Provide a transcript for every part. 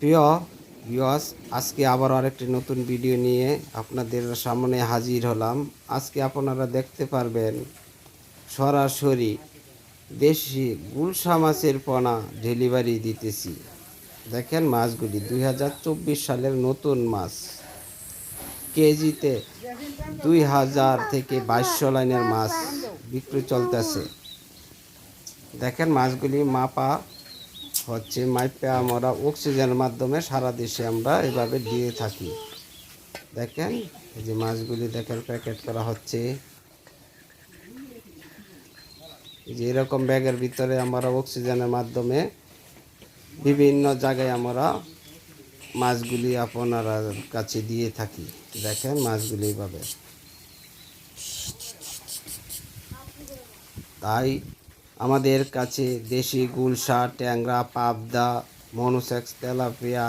প্রিয় ভিউয়ার্স আজকে আবার আরেকটি নতুন ভিডিও নিয়ে আপনাদের সামনে হাজির হলাম। আজকে আপনারা দেখতে পারবেন সরাসরি দেশি গুলশা মাছের পোনা ডেলিভারি দিতেছি। দেখেন মাছগুলি, দুই হাজার চব্বিশ সালের নতুন মাছ। কেজিতে দুই হাজার থেকে বাইশশো লাইনের মাছ বিক্রি চলতেছে। দেখেন মাছগুলি মাপা হচ্ছে মাইপে আমরা অক্সিজেনের মাধ্যমে সারা দেশে আমরা এভাবে দিয়ে থাকি। দেখেন, এই যে মাছগুলি দেখেন প্যাকেট করা হচ্ছে। যে এরকম ব্যাগের ভিতরে আমরা অক্সিজেনের মাধ্যমে বিভিন্ন জায়গায় আমরা মাছগুলি আপনারা কাছে দিয়ে থাকি। দেখেন মাছগুলি এইভাবে। তাই আমাদের কাছে দেশি গুলশা, ট্যাংরা, পাবদা, মনুসেক্স, তেলাপিয়া,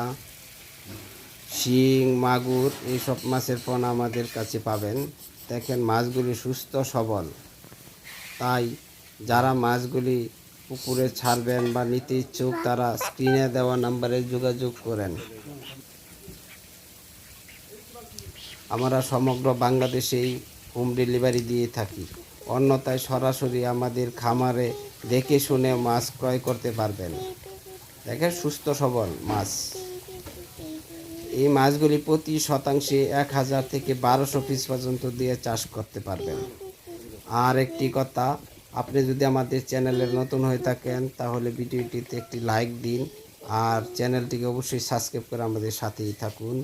শিং, মাগুর এইসব মাছের পোনা আমাদের কাছে পাবেন। দেখেন মাছগুলি সুস্থ, সবল। তাই যারা মাছগুলি পুকুরে ছাড়বেন বা নিতে ইচ্ছুক, তারা স্ক্রিনে দেওয়া নাম্বারে যোগাযোগ করেন। আমরা সমগ্র বাংলাদেশেই হোম ডেলিভারি দিয়ে থাকি। অন্যথায় সরাসরি আমাদের খামারে দেখে শুনে মাছ ক্রয় করতে পারবেন। দেখেন সুস্থ সবল মাছ। এই মাছগুলি প্রতি শতাংশে এক হাজার থেকে বারোশো পিস পর্যন্ত দিয়ে চাষ করতে পারবেন। আর একটি কথা, আপনি যদি আমাদের চ্যানেলের নতুন হয়ে থাকেন, তাহলে ভিডিওটিতে একটি লাইক দিন আর চ্যানেলটিকে অবশ্যই সাবস্ক্রাইব করে আমাদের সাথেই থাকুন।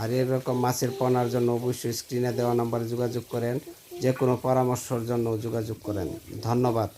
আর এরকম মাছের পোনার জন্য অবশ্যই স্ক্রিনে দেওয়া নাম্বারে যোগাযোগ করেন। যে কোনো পরামর্শের জন্য যোগাযোগ করেন। ধন্যবাদ।